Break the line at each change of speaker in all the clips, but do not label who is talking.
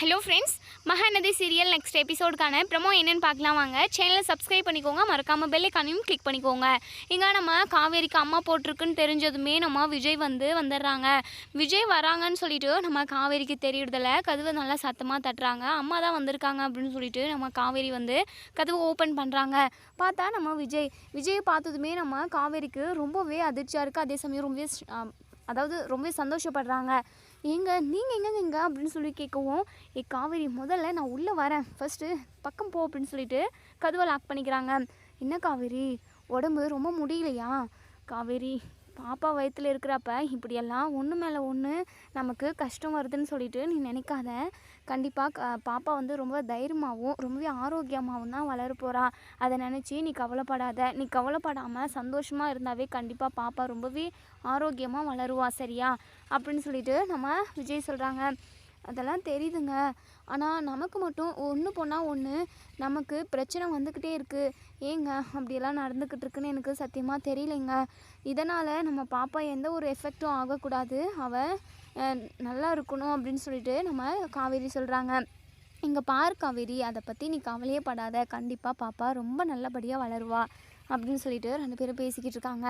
Hello friends Mahanadi serial next எபிசோடுக்கான promo என்னன்னு பார்க்கலாம் வாங்க. சேனலை சப்ஸ்கிரைப் பண்ணிக்கோங்க மறக்காமல் பெல்லைக்கானையும் கிளிக் பண்ணிக்கோங்க. இங்கே நம்ம காவேரிக்கு அம்மா போட்டிருக்குன்னு தெரிஞ்சதுமே நம்ம விஜய் வந்து வந்துடுறாங்க. விஜய் வராங்கன்னு சொல்லிட்டு நம்ம காவேரிக்கு தெரியுறதில்ல. கதவை நல்லா சத்தமாக தட்டுறாங்க. அம்மா தான் வந்திருக்காங்க அப்படின்னு சொல்லிட்டு நம்ம காவேரி வந்து கதவை ஓப்பன் பண்ணுறாங்க பார்த்தா நம்ம விஜய் விஜயை பார்த்ததுமே நம்ம காவேரிக்கு ரொம்பவே அதிர்ச்சியாக இருக்குது அதே சமயம் ரொம்பவே அதாவது ரொம்பவே சந்தோஷப்படுறாங்க. ஏங்க நீங்கள் எங்கங்க எங்க அப்படின்னு சொல்லி கேட்கவும் ஏ காவேரி முதல்ல நான் உள்ளே வரேன். ஃபஸ்ட்டு பக்கம் போ அப்படின்னு சொல்லிட்டு கதவை லாக் பண்ணிக்கிறாங்க. என்ன காவேரி? உடம்பு ரொம்ப முடியலையா? காவேரி பாப்பா வயத்தில் இருக்கிறப்ப இப்படியெல்லாம் ஒன்று மேலே ஒன்று நமக்கு கஷ்டம் வருதுன்னு சொல்லிட்டு நீ நினைக்காத. கண்டிப்பாக பாப்பா வந்து ரொம்ப தைரியமாகவும் ரொம்பவே ஆரோக்கியமாகவும் தான் வளர போகிறா அதை நினச்சி நீ கவலைப்படாத. நீ கவலைப்படாமல் சந்தோஷமாக இருந்தாவே கண்டிப்பாக பாப்பா ரொம்பவே ஆரோக்கியமாக வளருவா சரியா? அப்படின்னு சொல்லிட்டு நம்ம விஜய் சொல்கிறாங்க அதெல்லாம் தெரியுதுங்க. ஆனால் நமக்கு மட்டும் ஒன்று போனால் ஒன்று நமக்கு பிரச்சனை வந்துக்கிட்டே இருக்குது ஏங்க அப்படியெல்லாம் நடந்துக்கிட்டு இருக்குன்னு எனக்கு சத்தியமாக தெரியலைங்க. இதனால் நம்ம பாப்பா எந்த ஒரு எஃபெக்டும் ஆகக்கூடாது. அவள் நல்லா இருக்கணும் அப்படின்னு சொல்லிட்டு நம்ம காவேரி சொல்கிறாங்க இங்கே பார் காவேரி அதை பற்றி நீ கவலையே படாத. கண்டிப்பாக பாப்பா ரொம்ப நல்லபடியாக வளருவா அப்படின்னு சொல்லிட்டு ரெண்டு பேரும் பேசிக்கிட்டு இருக்காங்க.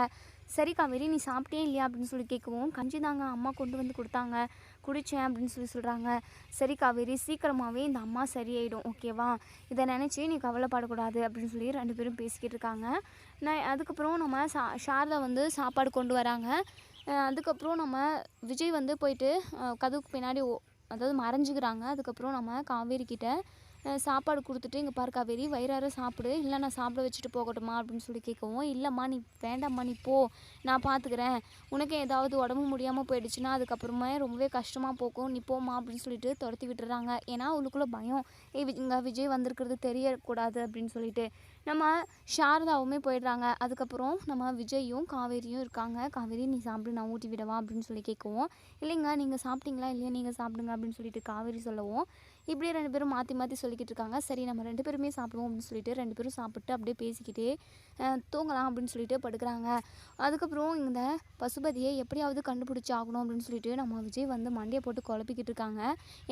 சரி காவேரி நீ சாப்பிட்டே இல்லையா அப்படின்னு சொல்லி கேட்கவும் கஞ்சி தாங்க அம்மா கொண்டு வந்து கொடுத்தாங்க. குடித்தேன் அப்படின்னு சொல்லி சொல்கிறாங்க சரி காவேரி சீக்கிரமாகவே இந்த அம்மா சரியாயிடும் ஓகேவா இதை நினச்சி நீ கவலைப்படக்கூடாது அப்படின்னு சொல்லி ரெண்டு பேரும் பேசிக்கிட்டு இருக்காங்க. நான் அதுக்கப்புறம் நம்ம சா ஷாரில் வந்து சாப்பாடு கொண்டு வராங்க. அதுக்கப்புறம் நம்ம விஜய் வந்து போயிட்டு கதவுக்கு பின்னாடி ஓ- அதாவது மறைஞ்சிக்கிறாங்க. அதுக்கப்புறம் நம்ம காவேரிக்கிட்ட சாப்பாடு கொடுத்துட்டு இங்கே பாரு காவேரி வயிறார சாப்பிடு. இல்லை நான் சாப்பிட வச்சுட்டு போகட்டுமா? அப்படின்னு சொல்லி கேட்கவும் இல்லைம்மா நீ வேண்டாம்மா நீ போ. நான் பார்த்துக்கிறேன் உனக்கு ஏதாவது உடம்பு முடியாமல் போயிடுச்சுன்னா அதுக்கப்புறமே ரொம்பவே கஷ்டமாக போகும் நீ போம்மா அப்படின்னு சொல்லிட்டு துரத்தி விட்டுறாங்க. ஏன்னா அவளுக்குள்ளே பயம். ஏ இங்கே விஜய் வந்திருக்கிறது தெரியக்கூடாது அப்படின்னு சொல்லிட்டு. நம்ம சாரதாவுமே போயிடுறாங்க. அதுக்கப்புறம் நம்ம விஜயும் காவேரியும் இருக்காங்க. காவேரி நீ சாப்பிடு நான் ஊட்டி விடவா அப்படின்னு சொல்லி கேட்கவும். இல்லைங்க நீங்கள் சாப்பிட்டீங்களா இல்லையா? நீங்கள் சாப்பிடுங்க அப்படின்னு சொல்லிட்டு காவேரி சொல்லவும். இப்படியே ரெண்டு பேரும் மாற்றி மாற்றி சொல்லிக்கிட்டு இருக்காங்க. சரி நம்ம ரெண்டு பேருமே சாப்பிடுவோம் அப்படின்னு சொல்லிட்டு ரெண்டு பேரும் சாப்பிட்டு அப்படியே பேசிக்கிட்டே தூங்கலாம் அப்படின்னு சொல்லிட்டு படுக்கிறாங்க. அதுக்கப்புறம் இந்த பசுபதியை எப்படியாவது கண்டுபிடிச்சி ஆகணும் அப்படின்னு சொல்லிட்டு நம்ம விஜய் வந்து மண்டையை போட்டு குழப்பிக்கிட்டு இருக்காங்க.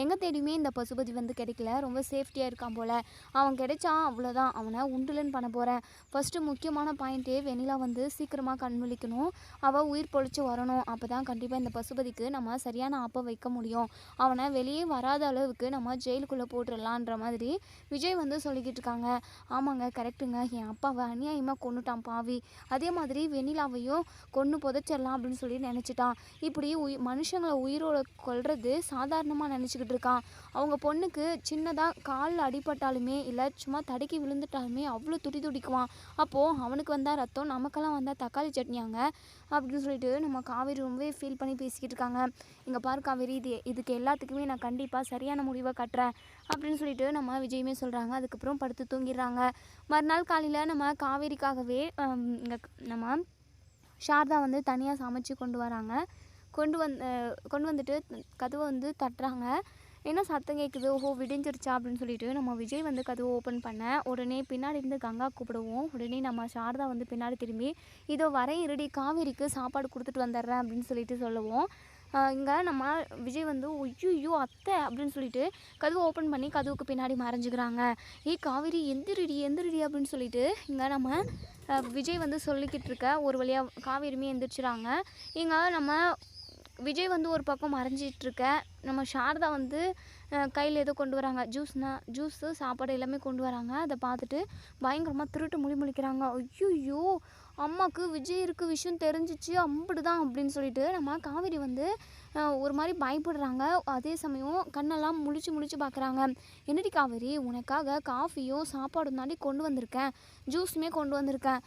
எங்கே தேடியுமே இந்த பசுபதி வந்து கிடைக்கல. ரொம்ப சேஃப்டியாக இருக்கான் போல். அவன் கிடைச்சான் அவ்வளோதான் அவனை உண்டுலன்னு பண்ண போகிறேன் ஃபஸ்ட்டு முக்கியமான பாயிண்ட்டே வெண்ணிலா வந்து சீக்கிரமாக கண் விழிக்கணும் அவள் உயிர் பொழிச்சு வரணும். அப்போ தான் கண்டிப்பாக இந்த பசுபதிக்கு நம்ம சரியான ஆப்பை வைக்க முடியும். அவனை வெளியே வராத அளவுக்கு நம்ம ஜெயிலுக்குள்ளே போட்டுடலான்ற மாதிரி விஜய் வந்து சொல்லிக்கிட்டு இருக்காங்க ஆமாங்க கரெக்டுங்க என் அப்பாவை அநியாயமாக கொன்னுட்டான் பாவி. அதே மாதிரி வெண்ணிலாவையும் கொன்று புதைச்சிடலாம் அப்படின்னு சொல்லி நினச்சிட்டான். இப்படி உயி மனுஷங்களை உயிரோட கொள்வது சாதாரணமாக நினச்சிக்கிட்டு இருக்கான். அவங்க பொண்ணுக்கு சின்னதாக காலில் அடிபட்டாலுமே இல்லை சும்மா தடுக்கி விழுந்துட்டாலுமே அவ்வளோ துடி துடிக்குவான். அப்போது அவனுக்கு வந்தால் ரத்தம் நமக்கெல்லாம் வந்தால் தக்காளி சட்னியாங்க அப்படின்னு சொல்லிட்டு நம்ம காவேரி ரொம்பவே ஃபீல் பண்ணி பேசிக்கிட்டு இருக்காங்க இங்கே பாரு காவேரி இது இதுக்கு எல்லாத்துக்குமே நான் கண்டிப்பாக சரியான முடிவை கட்டுறேன் அப்படின்னு சொல்லிட்டு நம்ம விஜயுமே சொல்கிறாங்க அதுக்கப்புறம் படுத்து தூங்கிடுறாங்க. மறுநாள் காலையில் நம்ம காவேரிக்காகவே இங்கே நம்ம சாரதா வந்து தனியாக சமைச்சு கொண்டு வராங்க. கொண்டு வந்து கொண்டு வந்துட்டு கதவை வந்து தட்டுறாங்க. என்ன சத்தம் கேட்குது ஓஹோ விடிஞ்சிருச்சா அப்படின்னு சொல்லிட்டு நம்ம விஜய் வந்து கதவை ஓப்பன் பண்ண உடனே பின்னாடி இருந்து கங்கா கூப்பிடுவோம். உடனே நம்ம சாரதா வந்து பின்னாடி திரும்பி இதோ வரையும் இருடி காவேரிக்கு சாப்பாடு கொடுத்துட்டு வந்துடுறேன் அப்படின்னு சொல்லிட்டு சொல்லுவோம். இங்கே நம்ம விஜய் வந்து ஒய்யோ அத்தை அப்படின்னு சொல்லிட்டு கதவை ஓப்பன் பண்ணி கதவுக்கு பின்னாடி மறைஞ்சிக்கிறாங்க. ஏய் காவேரி எந்திரிடி எந்திரிடி அப்படின்னு சொல்லிட்டு இங்கே நம்ம விஜய் வந்து சொல்லிக்கிட்டு இருக்க ஒரு வழியாக காவேரியுமே எந்திரிச்சிறாங்க. இங்கே நம்ம விஜய் வந்து ஒரு பக்கம் மறைஞ்சிட்டு இருக்க நம்ம சாரதா வந்து கையில் ஏதோ கொண்டு வராங்க. ஜூஸ்னா ஜூஸு சாப்பாடு எல்லாமே கொண்டு வராங்க. அதை பார்த்துட்டு பயங்கரமாக திருட்டு முடி முழிக்கிறாங்க ஐயோ அம்மாவுக்கு விஜய் இருக்க விஷயம் தெரிஞ்சிச்சு அம்பிடுதான் அப்படின்னு சொல்லிட்டு நம்ம காவேரி வந்து ஒரு மாதிரி பயப்படுறாங்க. அதே சமயம் கண்ணெல்லாம் முழிச்சு முழிச்சு பார்க்குறாங்க என்னடி காவேரி உனக்காக காஃபியும் சாப்பாடும் தாண்டி கொண்டு வந்திருக்கேன். ஜூஸுமே கொண்டு வந்திருக்கேன்.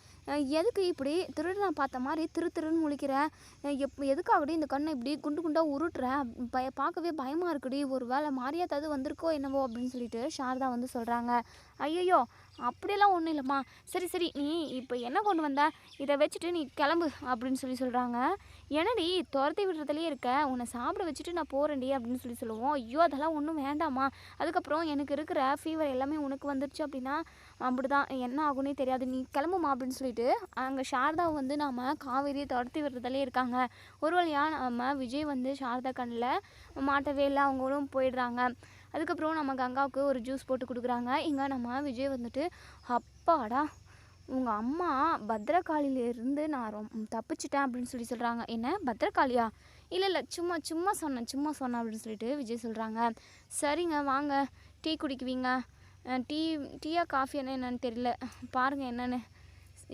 எதுக்கு இப்படி திருடனை பார்த்த மாதிரி திரு திருன்னு முழிக்கிற? எப் எதுக்காகடி இந்த கண்ணை இப்படி குண்டு குண்டாக உருட்டுற? பய பார்க்கவே பயமாக இருக்குடி. ஒரு வேளை மாறியாத்தாவது வந்திருக்கோ என்னவோ அப்படின்னு சொல்லிட்டு சாரதா வந்து சொல்கிறாங்க ஐயோ அப்படியெல்லாம் ஒன்றும் இல்லைம்மா. சரி சரி நீ இப்போ என்ன கொண்டு வந்த? இதை வச்சுட்டு நீ கிளம்பு அப்படின்னு சொல்லி சொல்கிறாங்க என்னடி துரத்தி விடுறதுலேயே இருக்க. உன்னை சாப்பிட வச்சுட்டு நான் போகிறேன்டி அப்படின்னு சொல்லி சொல்லுவோம். ஐயோ அதெல்லாம் ஒன்றும் வேண்டாம்மா. அதுக்கப்புறம் எனக்கு இருக்கிற ஃபீவர் எல்லாமே உனக்கு வந்துருச்சு அப்படின்னா அப்படிதான். என்ன ஆகும்னே தெரியாது. நீ கிளம்புமா அப்படின்னு சொல்லிட்டு அங்கே சாரதா வந்து நாம் காவேரியை துரத்தி விடுறதுலேயே இருக்காங்க. ஒரு வழியாக நம்ம விஜய் வந்து சாரதா கண்ணில் மாட்டவே இல்லை. அவங்களும் போயிடுறாங்க. அதுக்கப்புறம் நம்ம கங்காவுக்கு ஒரு ஜூஸ் போட்டு கொடுக்குறாங்க. இங்கே நம்ம விஜய் வந்துட்டு அப்பாடா உங்கள் அம்மா பத்ரகாளியிலேருந்து நான் ரொம்ப தப்பிச்சிட்டேன் அப்படின்னு சொல்லி சொல்கிறாங்க என்ன பத்ரகாளியா இல்லை இல்லை சும்மா சும்மா சொன்னேன் சும்மா சொன்னேன் அப்படின்னு சொல்லிட்டு விஜய் சொல்கிறாங்க சரிங்க வாங்க டீ குடிக்குவீங்க. டீ டீயா என்ன என்னன்னு தெரியல. பாருங்கள் என்னென்னு.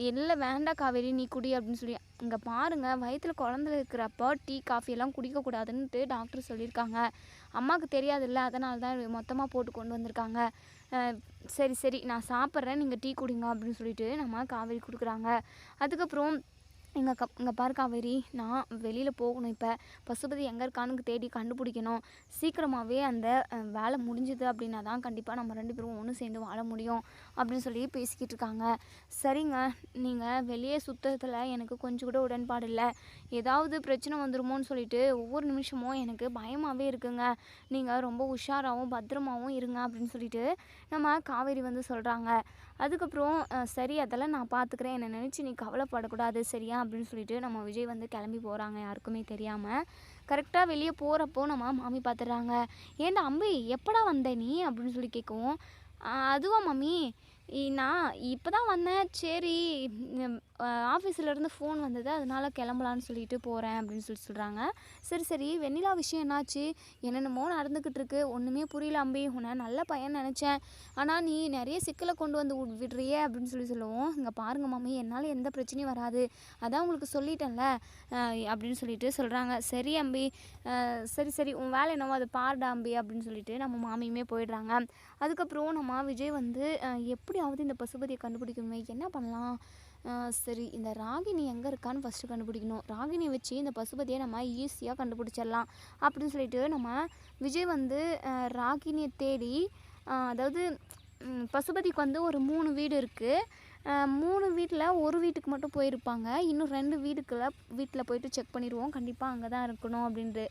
இல்லை வேண்டாம் காவேரி நீ குடி அப்படின்னு சொல்லி. இங்கே பாருங்கள் வயிற்றில் குழந்தை இருக்கிறப்போ டீ காஃபி எல்லாம் குடிக்கக்கூடாதுன்ட்டு டாக்டர் சொல்லியிருக்காங்க. அம்மாவுக்கு தெரியாதுல்ல அதனால தான் மொத்தமாக போட்டு கொண்டு வந்திருக்காங்க. சரி சரி நான் சாப்பிட்றேன் நீங்கள் டீ குடிங்க அப்படின்னு சொல்லிட்டு நம்ம காவேரி கொடுக்குறாங்க. அதுக்கப்புறம் இங்கே க இங்கே பாரு காவேரி நான் வெளியில் போகணும் இப்போ. பசுபதி எங்கே இருக்கான்னு தேடி கண்டுபிடிக்கணும். சீக்கிரமாகவே அந்த வேலை முடிஞ்சுது அப்படின்னா தான் கண்டிப்பாக நம்ம ரெண்டு பேரும் ஒன்று சேர்ந்து வாழ முடியும் அப்படின்னு சொல்லி பேசிக்கிட்டு இருக்காங்க. சரிங்க நீங்கள் வெளியே சுத்தத்தில் எனக்கு கொஞ்சம் கூட உடன்பாடு இல்லை. ஏதாவது பிரச்சனை வந்துருமோன்னு சொல்லிட்டு ஒவ்வொரு நிமிஷமும் எனக்கு பயமாகவே இருக்குங்க. நீங்கள் ரொம்ப உஷாராகவும் பத்திரமாவும் இருங்க அப்படின்னு சொல்லிட்டு நம்ம காவேரி வந்து சொல்கிறாங்க அதுக்கப்புறம் சரி அதெல்லாம் நான் பார்த்துக்கிறேன் என்னை நினச்சி நீ கவலைப்படக்கூடாது சரியா? அப்படின்னு சொல்லிட்டு நம்ம விஜய் வந்து கிளம்பி போகிறாங்க யாருக்குமே தெரியாமல் கரெக்டாக வெளியே போகிறப்போ நம்ம மாமி பார்த்துடுறாங்க ஏன்டா அம்பி எப்படா வந்த நீ? அப்படின்னு சொல்லி கேட்கவும் அதுவா மாமி நான் இப்போ தான் வந்தேன். சரி ஆஃபீஸ்லேருந்து ஃபோன் வந்தது. அதனால் கிளம்பலான்னு சொல்லிட்டு போகிறேன் அப்படின்னு சொல்லி சொல்கிறாங்க சரி சரி. வெண்ணிலா விஷயம் என்னாச்சு? என்னென்னமோ நடந்துக்கிட்டு இருக்கு. ஒன்றுமே புரியல அம்பி. உன்னை நல்ல பையன் நினச்சேன். ஆனால் நீ நிறைய சிக்கலை கொண்டு வந்து விட்- விடுறியே அப்படின்னு சொல்லி சொல்லுவோம். இங்கே பாருங்கள் மாமி. என்னால் எந்த பிரச்சனையும் வராது. அதான் உங்களுக்கு சொல்லிட்டேன்ல. அப்படின்னு சொல்லிட்டு சொல்கிறாங்க சரி அம்பி. சரி சரி. உன் வேலை என்னவோ அதை பாருடா அம்பி அப்படின்னு சொல்லிட்டு நம்ம மாமியுமே போயிடுறாங்க. அதுக்கப்புறம் நம்ம விஜய் வந்து எப்படியாவது இந்த பசுபதியை கண்டுபிடிக்கணுமே. என்ன பண்ணலாம்? சரி இந்த ராகினி எங்கே இருக்கான்னு ஃபஸ்ட்டு கண்டுபிடிக்கணும். ராகினி வச்சு இந்த பசுபதியை நம்ம ஈஸியாக கண்டுபிடிச்சிடலாம் அப்படின்னு சொல்லிட்டு நம்ம விஜய் வந்து ராகினியை தேடி அதாவது பசுபதிக்கு வந்து ஒரு மூணு வீடு இருக்குது மூணு வீட்டில் ஒரு வீட்டுக்கு மட்டும் போயிருப்பாங்க. இன்னும் ரெண்டு வீடுக்குள்ள வீட்டில் போயிட்டு செக் பண்ணிடுவோம். கண்டிப்பாக அங்கே தான் இருக்கணும் அப்படின்ட்டு.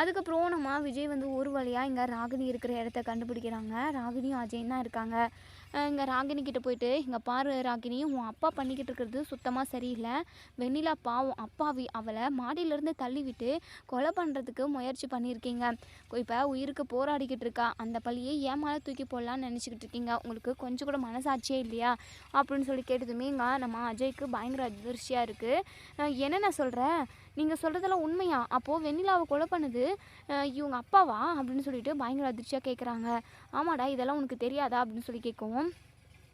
அதுக்கப்புறம் நம்ம விஜய் வந்து ஒரு வழியாக இங்கே ராகினி இருக்கிற இடத்த கண்டுபிடிக்கிறாங்க. ராகினியும் அஜயும் தான் இருக்காங்க. இங்கே ராகினி கிட்டே போயிட்டு இங்கே பாரு ராகினி உன் அப்பா பண்ணிக்கிட்டு இருக்கிறது சுத்தமாக சரியில்லை. வெண்ணிலா பாவம் அப்பாவி. அவளை மாடியிலேருந்து தள்ளிவிட்டு கொலை பண்ணுறதுக்கு முயற்சி பண்ணியிருக்கீங்க. இப்போ உயிருக்கு போராடிக்கிட்டு இருக்கா. அந்த பழியை ஏன் மேலே தூக்கி போடலான்னு நினச்சிக்கிட்டு இருக்கீங்க. உங்களுக்கு கொஞ்சம் கூட மனசாட்சியே இல்லையா? அப்படின்னு சொல்லி கேட்டதுமே இங்கே நம்ம அஜய்க்கு பயங்கர அதிர்ச்சியாக இருக்குது என்ன நான் சொல்கிறேன் நீங்கள் சொல்கிறதெல்லாம் உண்மையா? அப்போது வெண்ணிலாவை கொலை பண்ணுது இவங்க அப்பாவா? அப்படின்னு சொல்லிட்டு பயங்கர அதிர்ச்சியாக கேட்குறாங்க ஆமாடா இதெல்லாம் உனக்கு தெரியாதா? அப்படின்னு சொல்லி கேட்கவும்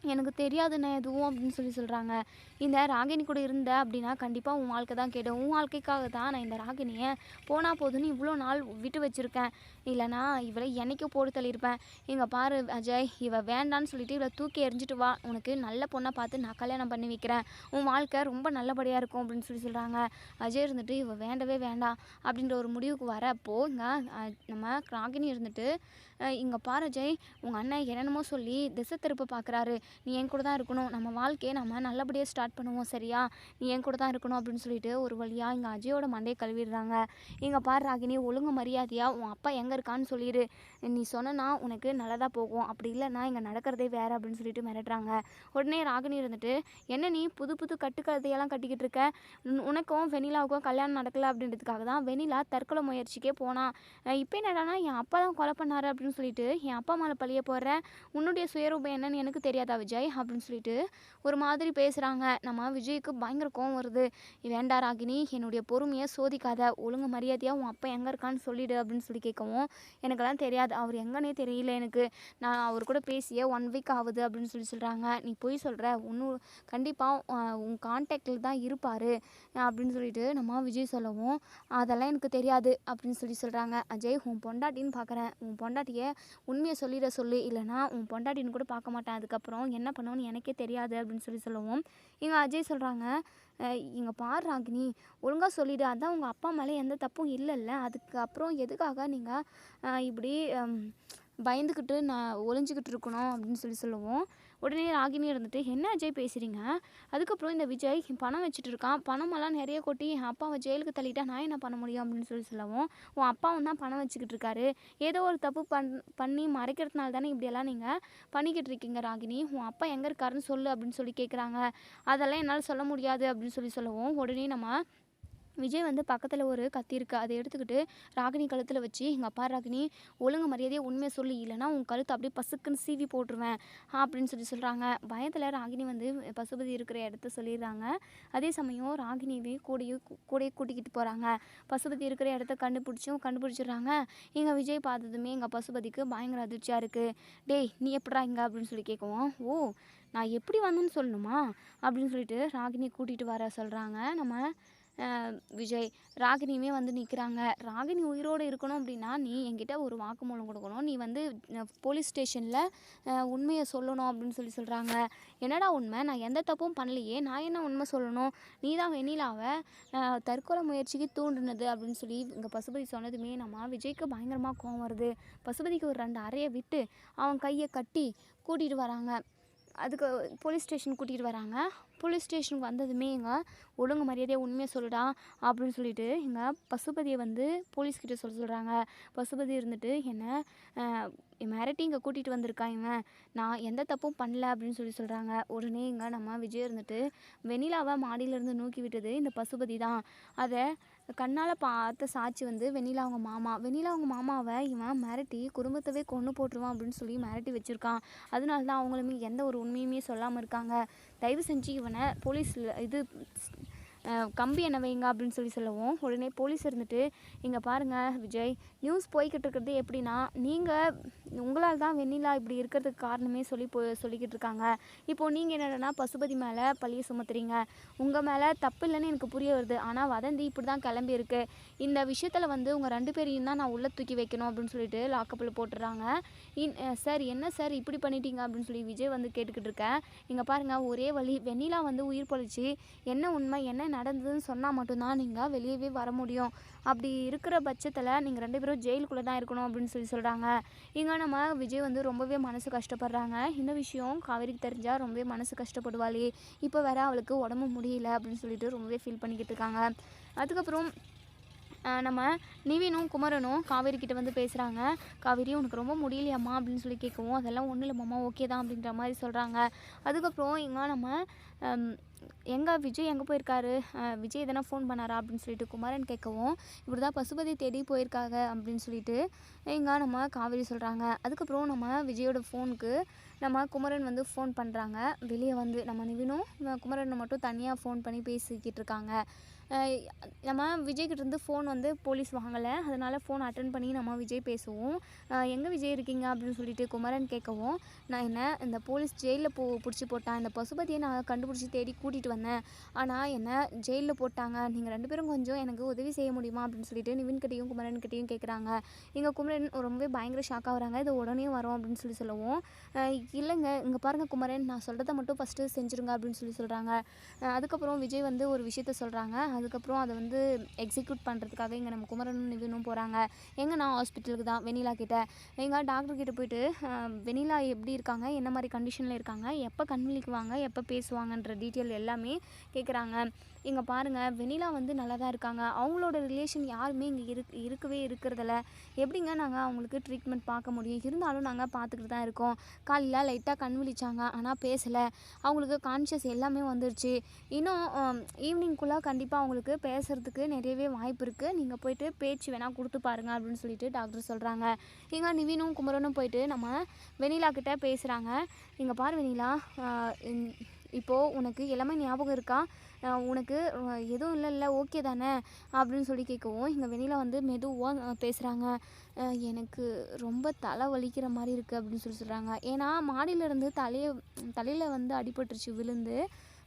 எனக்கு தெரியாதுண்ணே எதுவும் அப்படின்னு சொல்லி சொல்கிறாங்க இந்த ராகினி கூட இருந்த அப்படின்னா கண்டிப்பாக உன் வாழ்க்கை தான் கேடும். உன் வாழ்க்கைக்காக தான் நான் இந்த ராகினியை போனால் போதுன்னு இவ்வளோ நாள் விட்டு வச்சுருக்கேன். இல்லைனா இவளை என்னைக்கும் போட்டு தள்ளியிருப்பேன். இங்கே பாரு அஜய் இவ வேண்டான்னு சொல்லிட்டு இவளை தூக்கி எறிஞ்சிட்டு வா. உனக்கு நல்ல பொண்ணை பார்த்து நான் கல்யாணம் பண்ணி வைக்கிறேன். உன் வாழ்க்கை ரொம்ப நல்லபடியாக இருக்கும் அப்படின்னு சொல்லி சொல்கிறாங்க அஜய் இருந்துட்டு இவ வேண்டவே வேண்டாம். அப்படின்ற ஒரு முடிவுக்கு வரப்போ இங்கே நம்ம ராகினி இருந்துட்டு இங்கே பாரு அஜய் உங்கள் அண்ணன் என்னென்னமோ சொல்லி திசை திருப்ப பார்க்குறாரு நீ என் கூட தான் இருக்கணும். நம்ம வாழ்க்கையை நம்ம நல்லபடியாக ஸ்டார்ட் பண்ணுவோம் சரியா? நீ என் கூட தான் இருக்கணும் அப்படின்னு சொல்லிட்டு ஒரு வழியாக இங்கே அஜயோட மண்டையை கழுவிடுறாங்க. இங்கே பாரு ராகினி ஒழுங்கு மரியாதையாக உன் அப்பா எங்கே இருக்கான்னு சொல்லிடு நீ சொன்னா உனக்கு நல்லதாக போகும். அப்படி இல்லைன்னா இங்கே நடக்கிறதே வேறு அப்படின்னு சொல்லிட்டு மிரட்டுறாங்க. உடனே ராகினி இருந்துட்டு என்ன நீ புது புது கட்டுக்கதையெல்லாம் கட்டிக்கிட்டு இருக்க? உனக்கும் வெனிலாவுக்கும் கல்யாணம் நடக்கல அப்படின்றதுக்காக தான் வெனிலா தற்கொலை முயற்சிக்கே போனான் இப்போ என்னடானா என் அப்பா தான் கொலை பண்ணாரு அப்படின்னு சொல்லிட்டு என் அப்பா மேலே பழிய போடுறேன் உன்னுடைய சுயரூபம் என்னன்னு எனக்கு தெரியாதா விஜய்? அப்படின்னு சொல்லிட்டு ஒரு மாதிரி பேசுகிறாங்க நம்ம விஜய்க்கு பயங்கர கோவம் வருது. வேண்டா ராகினி என்னுடைய பொறுமையை சோதிக்காத. ஒழுங்கு மரியாதையாக உன் அப்பா எங்கே இருக்கான்னு சொல்லிடு அப்படின்னு சொல்லி கேட்கவும் எனக்கெல்லாம் தெரியாது. அவர் எங்கன்னே தெரியல எனக்கு. நான் அவர் கூட பேசியே ஒன் வீக் ஆகுது அப்படின்னு சொல்லி சொல்கிறாங்க நீ பொய் சொல்கிற ஒன்றும் கண்டிப்பாக உன் கான்டாக்டில் தான் இருப்பார். அப்படின்னு சொல்லிட்டு நம்ம விஜய் சொல்லவும் அதெல்லாம் எனக்கு தெரியாது அப்படின்னு சொல்லி சொல்கிறாங்க அஜய் உன் பொண்டாட்டின்னு பார்க்குறேன் உன் பொண்டாட்டியை உண்மையை சொல்லிட சொல்லு. இல்லைனா உன் பொண்டாட்டின்னு கூட பார்க்க மாட்டேன். அதுக்கப்புறம் என்ன பண்ணுவோன்னு எனக்கே தெரியாது அப்படின்னு சொல்லி சொல்லவும் இங்கே அஜய் சொல்கிறாங்க இங்கே பாரு ராகினி. ஒழுங்காக சொல்லிடு. அதான் உங்கள் அப்பா மேலே எந்த தப்பும் இல்லைல்ல. அதுக்கப்புறம் எதுக்காக நீங்கள் இப்படி பயந்துக்கிட்டு நான் ஒளிஞ்சிக்கிட்டு இருக்கணும் அப்படின்னு சொல்லி சொல்லுவோம். உடனே ராகினி இருந்துட்டு என்ன அஜய் பேசுகிறீங்க அதுக்கப்புறம் இந்த விஜய் பணம் வச்சுட்டு இருக்கான். பணமெல்லாம் நிறைய கொட்டி என் அப்பாவை ஜெயிலுக்கு தள்ளிட்டா நான் என்ன பண்ண முடியும்? அப்படின்னு சொல்லி சொல்லவும் உன் அப்பாவும் தான் பணம் வச்சுக்கிட்டு இருக்காரு. ஏதோ ஒரு தப்பு பண் பண்ணி மறைக்கிறதுனால தானே இப்படியெல்லாம் நீங்கள் பண்ணிக்கிட்டு இருக்கீங்க ராகினி. உன் அப்பா எங்கே இருக்காருன்னு சொல்லு அப்படின்னு சொல்லி கேட்குறாங்க அதெல்லாம் என்னால் சொல்ல முடியாது அப்படின்னு சொல்லி சொல்லவும் உடனே நம்ம விஜய் வந்து பக்கத்தில் ஒரு கத்தி இருக்குது அதை எடுத்துக்கிட்டு ராகினி கழுத்தில் வச்சு எங்கள் அப்பா ராகினி ஒழுங்கு மரியாதையை உண்மையை சொல்லி. இல்லைன்னா உன் கழுத்து அப்படியே பசுக்குன்னு சீவி போட்டுருவேன். அப்படின்னு சொல்லி சொல்கிறாங்க பயத்தில் ராகினி வந்து பசுபதி இருக்கிற இடத்த சொல்லிடுறாங்க. அதே சமயம் ராகினியவே கூடயே கூடயே கூட்டிக்கிட்டு போகிறாங்க பசுபதி இருக்கிற இடத்த கண்டுபிடிச்சும் கண்டுபிடிச்சிடுறாங்க. எங்கள் விஜய் பார்த்ததுமே எங்கள் பசுபதிக்கு பயங்கர அதிர்ச்சியாக இருக்குது டேய் நீ எப்படா இங்கே? அப்படின்னு சொல்லி கேட்குவோம் ஓ நான் எப்படி வந்தேன்னு சொல்லணுமா? அப்படின்னு சொல்லிட்டு ராகினி கூட்டிகிட்டு வர சொல்கிறாங்க நம்ம விஜய் ராகினியுமே வந்து நிற்கிறாங்க ராகினி உயிரோடு இருக்கணும் அப்படின்னா நீ என்கிட்ட ஒரு வாக்குமூலம் கொடுக்கணும். நீ வந்து போலீஸ் ஸ்டேஷனில் உண்மையை சொல்லணும் அப்படின்னு சொல்லி சொல்கிறாங்க என்னடா உண்மை? நான் எந்த தப்பும் பண்ணலையே. நான் என்ன உண்மை சொல்லணும்? நீ தான் வெண்ணிலாவை தற்கொலை முயற்சிக்கு தூண்டுனது அப்படின்னு சொல்லி இங்கே பசுபதி சொன்னதுமே நம்ம விஜய்க்கு பயங்கரமாக கோவம் வருது. பசுபதிக்கு ஒரு ரெண்டு அறையை விட்டு அவன் கையை கட்டி கூட்டிகிட்டு வராங்க. அதுக்கு போலீஸ் ஸ்டேஷன் கூட்டிகிட்டு வராங்க. போலீஸ் ஸ்டேஷனுக்கு வந்ததுமே இங்கே ஒழுங்கு மரியாதையாக உண்மையை சொல்லுடா அப்படின்னு சொல்லிட்டு இங்கே பசுபதியை வந்து போலீஸ்கிட்ட சொல்ல சொல்கிறாங்க பசுபதி இருந்துட்டு என்ன மிரட்டி இங்கே கூட்டிகிட்டு வந்திருக்கான் இவன்? நான் எந்த தப்பும் பண்ணல அப்படின்னு சொல்லி சொல்கிறாங்க உடனே இங்கே நம்ம விஜய் இருந்துட்டு வெண்ணிலாவை மாடியிலேருந்து நூக்கி விட்டது இந்த பசுபதி தான். அதை கண்ணால் பார்த்த சாட்சி வந்து வெண்ணிலா அவங்க மாமா. வெண்ணிலா அவங்க மாமாவை இவன் மிரட்டி குடும்பத்தவே கொன்று போட்டுருவான் அப்படின்னு சொல்லி மிரட்டி வச்சுருக்கான். அதனால தான் அவங்களுமே எந்த ஒரு உண்மையுமே சொல்லாமல் இருக்காங்க. தயவு செஞ்சு இவனை போலீஸில் இது கம்பி என்ன வைங்க அப்படின்னு சொல்லி சொல்லவும். உடனே போலீஸ் இருந்துட்டு இங்கே பாருங்கள் விஜய் நியூஸ் போய்கிட்டு இருக்கிறது எப்படின்னா நீங்கள் உங்களால் தான் வெண்ணிலா இப்படி இருக்கிறதுக்கு காரணமே சொல்லி போ சொல்லிக்கிட்டு இருக்காங்க. இப்போது நீங்கள் என்னடனா பசுபதி மேலே பழிய சுமத்துறீங்க. உங்கள் மேலே தப்பு இல்லைன்னு எனக்கு புரிய வருது. ஆனால் வதந்தி இப்படி தான் கிளம்பி இருக்கு. இந்த விஷயத்தில் வந்து உங்கள் ரெண்டு பேரையும் தான் நான் உள்ளே தூக்கி வைக்கணும் அப்படின்னு சொல்லிட்டு லாக்கப்பில் போட்டுடுறாங்க. இன் சார் என்ன சார் இப்படி பண்ணிட்டீங்க அப்படின்னு சொல்லி விஜய் வந்து கேட்டுக்கிட்டு இருக்கேன். இங்கே பாருங்கள் ஒரே வழி வெண்ணிலா வந்து உயிர் பொழிச்சு என்ன உண்மை என்ன நடந்ததுன்னு சொன்னால் மட்டும்தான் நீங்கள் வெளியவே வர முடியும். அப்படி இருக்கிற பட்சத்தில் நீங்கள் ரெண்டு பேரும் ஜெயிலுக்குள்ளே தான் இருக்கணும் அப்படின்னு சொல்லி சொல்கிறாங்க இங்கே நம்ம விஜய் வந்து ரொம்பவே மனசு கஷ்டப்படுறாங்க. இந்த விஷயம் காவேரிக்கு தெரிஞ்சால் ரொம்பவே மனசு கஷ்டப்படுவாளே. இப்போ வேற அவளுக்கு உடம்பு முடியல அப்படின்னு சொல்லிட்டு ரொம்பவே ஃபீல் பண்ணிக்கிட்டு இருக்காங்க. அதுக்கப்புறம் நம்ம நிவினும் குமரனும் காவேரி கிட்ட வந்து பேசுகிறாங்க காவேரி உனக்கு ரொம்ப முடியலையாம்மா? அப்படின்னு சொல்லி கேட்கவும் அதெல்லாம் ஒன்றும் இல்லைம்மா ஓகே தான் அப்படின்ற மாதிரி சொல்கிறாங்க அதுக்கப்புறம் இங்கே நம்ம எங்கே விஜய் எங்கே போயிருக்காரு? விஜய் எதனா ஃபோன் பண்ணாரா? அப்படின்னு சொல்லிட்டு குமரன் கேட்கவும் இப்படி தான் பசுபதி தேடி போயிருக்காங்க அப்படின்னு சொல்லிட்டு எங்கே நம்ம காவேரி சொல்கிறாங்க அதுக்கப்புறம் நம்ம விஜயோட ஃபோனுக்கு நம்ம குமரன் வந்து ஃபோன் பண்ணுறாங்க வெளியே வந்து நம்ம நிவினும் குமரனை மட்டும் தனியாக ஃபோன் பண்ணி பேசிக்கிட்டு இருக்காங்க. நம்ம விஜய்கிட்டருந்து ஃபோன் வந்து போலீஸ் வாங்கலை. அதனால் ஃபோன் அட்டன் பண்ணி நம்ம விஜய் பேசுவோம். எங்கே விஜய் இருக்கீங்க? அப்படின்னு சொல்லிட்டு குமரன் கேட்கவும் நான் என்ன இந்த போலீஸ் ஜெயிலில் போ பிடிச்சி போட்டான் இந்த பசுபதியை நான் கண்டுபிடிச்சி தேடி கூட்டிகிட்டு வந்தேன். ஆனால் என்ன ஜெயிலில் போட்டாங்க. நீங்கள் ரெண்டு பேரும் கொஞ்சம் எனக்கு உதவி செய்ய முடியுமா? அப்படின்னு சொல்லிட்டு நிவின்கிட்டையும் குமரன்கிட்டையும் கேட்குறாங்க. எங்கள் குமரன் ரொம்பவே பயங்கர ஷாக் ஆகுறாங்க இது உடனே வரும் அப்படின்னு சொல்லி சொல்லவும். இல்லைங்க இங்கே பாருங்கள் குமரன் நான் சொல்கிறத மட்டும் ஃபஸ்ட்டு செஞ்சுருங்க அப்படின்னு சொல்லி சொல்கிறாங்க அதுக்கப்புறம் விஜய் வந்து ஒரு விஷயத்த சொல்கிறாங்க அதுக்கப்புறம் அதை வந்து எக்ஸிக்யூட் பண்ணுறதுக்காக இங்கே நம்ம குமரனும் நிவினும் போகிறாங்க எங்கே நான் ஹாஸ்பிட்டலுக்கு தான்? வெனிலா கிட்டே. எங்கள் டாக்டர் கிட்ட போயிட்டு வெனிலா எப்படி இருக்காங்க? என்ன மாதிரி கண்டிஷனில் இருக்காங்க? எப்போ கண்விழிக்குவாங்க எப்போ பேசுவாங்கன்ற டீட்டெயில் எல்லாமே கேட்குறாங்க இங்கே பாருங்கள் வெனிலா வந்து நல்லா தான் இருக்காங்க. அவங்களோட ரிலேஷன் யாருமே இங்கே இருக் இருக்கவே இருக்கிறதில்ல. எப்படிங்க நாங்கள் அவங்களுக்கு ட்ரீட்மெண்ட் பார்க்க முடியும்? இருந்தாலும் நாங்கள் பார்த்துக்கிட்டு தான் இருக்கோம். காலையில் லைட்டாக கண் விழிச்சாங்க ஆனால் பேசலை. அவங்களுக்கு கான்ஷியஸ் எல்லாமே வந்துருச்சு. இன்னும் ஈவினிங்குள்ளே கண்டிப்பாக அவங்களுக்கு பேசுகிறதுக்கு நிறையவே வாய்ப்பு இருக்குது நீங்கள் போயிட்டு பேச்சு வேணால் கொடுத்து பாருங்க அப்படின்னு சொல்லிட்டு டாக்டர் சொல்கிறாங்க இங்கே நிவினும் குமரனும் போயிட்டு நம்ம வெனிலா கிட்டே பேசுகிறாங்க இங்கே பார் வெனிலா இப்போது உனக்கு எல்லாமே ஞாபகம் இருக்கா? உனக்கு எதுவும் இல்லை இல்லை ஓகே தானே? அப்படின்னு சொல்லி கேட்கவும் இங்கே வெளியில் வந்து மெதுவாக பேசுகிறாங்க எனக்கு ரொம்ப தலை வலிக்கிற மாதிரி இருக்குது அப்படின்னு சொல்லி சொல்கிறாங்க ஏன்னா மாடியிலேருந்து தலையை தலையில் வந்து அடிபட்டுருச்சு விழுந்து.